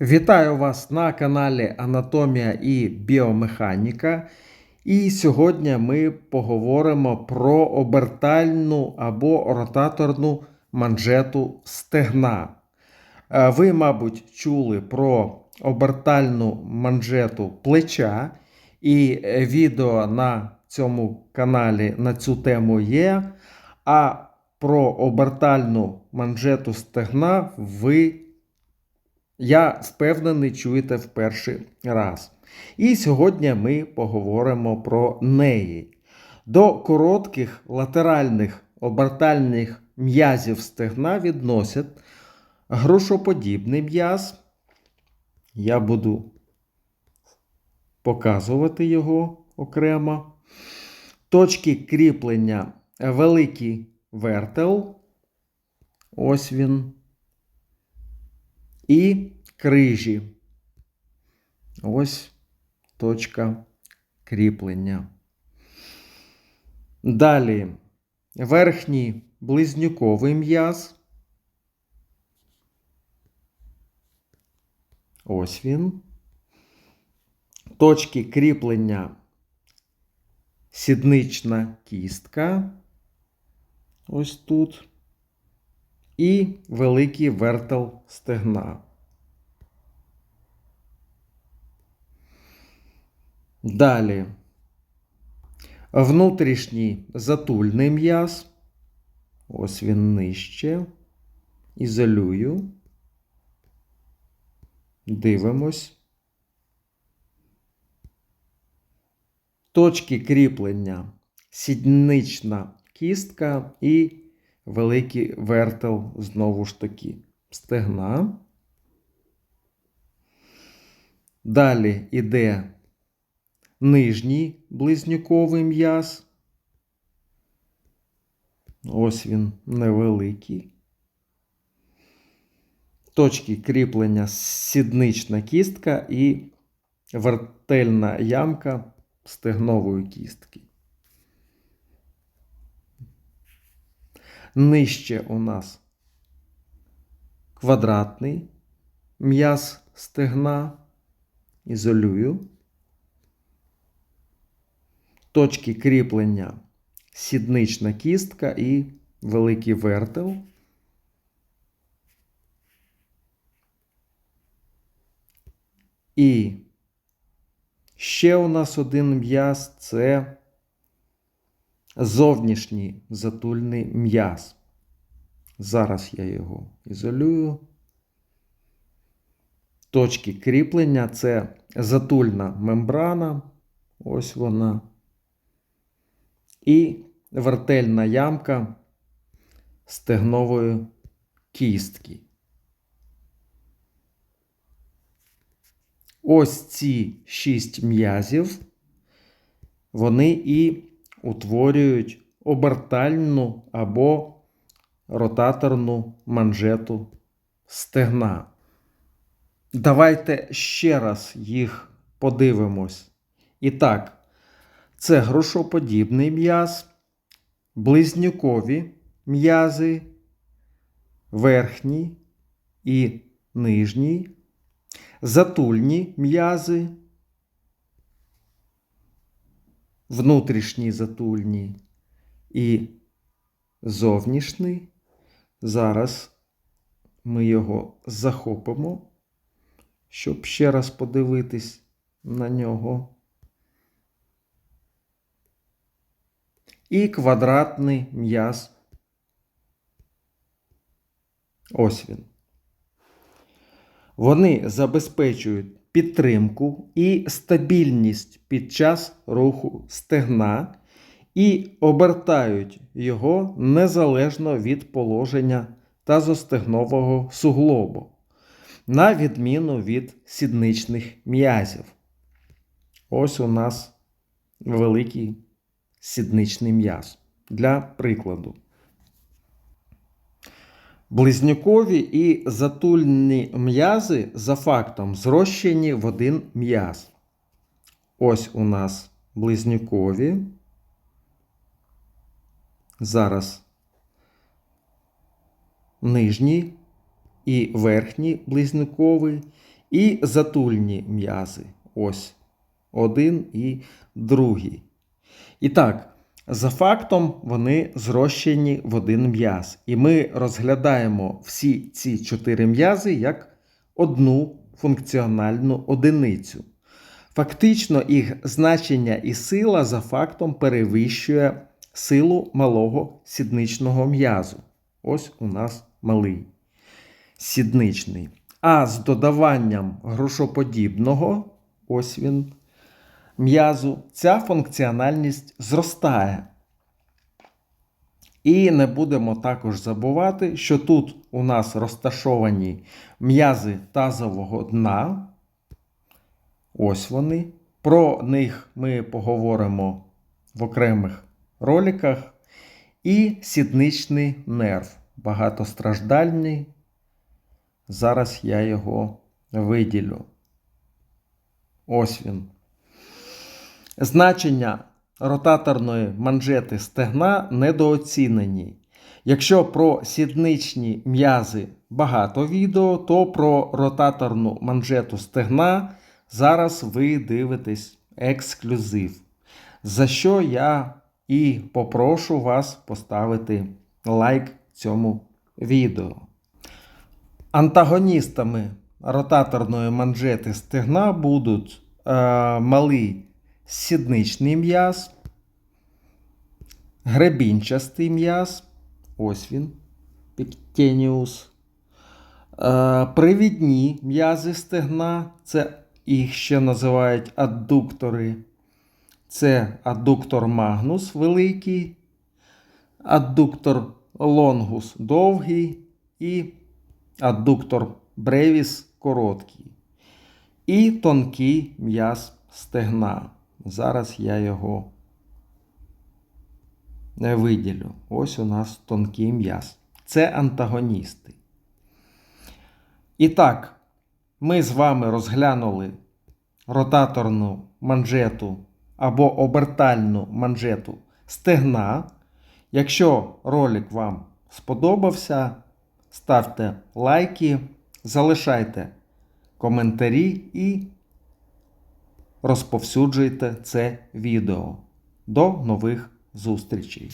Вітаю вас на каналі Анатомія і Біомеханіка. І сьогодні ми поговоримо про обертальну або ротаторну манжету стегна. Е, Ви, мабуть, чули про обертальну манжету плеча, і е, відео на цьому каналі на цю тему є. А про обертальну манжету стегна ви я впевнений, чуєте в перший раз. І сьогодні ми поговоримо про неї. До коротких латеральних обертальних м'язів стегна відносять грушоподібний м'яз. Я буду показувати його окремо. Точки кріплення великий вертел. Ось він і крижі. Ось точка кріплення. Далі верхній близнюковий м'яз. Ось він. Точки кріплення сіднична кістка. Ось тут і великий вертел стегна. Далі внутрішній затульний м'яз. Ось він нижче. Ізолюю. Дивимось. Точки кріплення сіднична кістка і великий вертел знову ж таки стегна. Далі йде нижній близнюковий м'яз. Ось він невеликий. Точки кріплення сіднична кістка і вертельна ямка стегнової кістки. Нижче у нас квадратний м'яз стегна. Ізолюю. Точки кріплення сіднична кістка і великий вертел. І ще у нас один м'яз це зовнішній затульний м'яз. Зараз я його ізолюю. Точки кріплення це затульна мембрана. Ось вона. І вертельна ямка стегнової кістки. Ось ці шість м'язів, вони і утворюють обертальну або ротаторну манжету стегна. Давайте ще раз їх подивимось. І так, це грошоподібний м'яз, близнюкові м'язи, верхній і нижній, затульні м'язи, внутрішній затульні і зовнішній. Зараз ми його захопимо, щоб ще раз подивитись на нього. І квадратний м'яз. Ось він. Вони забезпечують підтримку і стабільність під час руху стегна і обертають його незалежно від положення тазостегнового суглобу, на відміну від сідничних м'язів. Ось у нас великий сідничний м'яз. Для прикладу. Близнюкові і затульні м'язи за фактом зрощені в один м'яз. Ось у нас близнюкові. Зараз нижній і верхній близнюковий. І затульні м'язи. Ось один і другий. І так, за фактом вони зрощені в один м'яз. І ми розглядаємо всі ці чотири м'язи як одну функціональну одиницю. Фактично, їх значення і сила за фактом перевищує силу малого сідничного м'язу. Ось у нас малий сідничний. А з додаванням грошоподібного, ось він, м'язу, ця функціональність зростає. І не будемо також забувати, що тут у нас розташовані м'язи тазового дна. Ось вони. Про них ми поговоримо в окремих роликах. І сідничний нерв багатостраждальний. Зараз я його виділю. Ось він. Значення ротаторної манжети стегна недооцінені. Якщо про сідничні м'язи багато відео, то про ротаторну манжету стегна зараз ви дивитесь ексклюзив. За що я і попрошу вас поставити лайк цьому відео. Антагоністами ротаторної манжети стегна будуть е, малий сідничний м'яз, гребінчастий м'яз, ось він, піктеніус, е, привідні м'язи стегна, це їх ще називають аддуктори. Це аддуктор магнус великий, аддуктор лонгус довгий і аддуктор бревіс короткий. І тонкий м'яз стегна. Зараз я його виділю. Ось у нас тонкий м'яз. Це антагоністи. І так, ми з вами розглянули ротаторну манжету або обертальну манжету стегна. Якщо ролик вам сподобався, ставте лайки, залишайте коментарі і розповсюджуйте це відео. До нових зустрічей!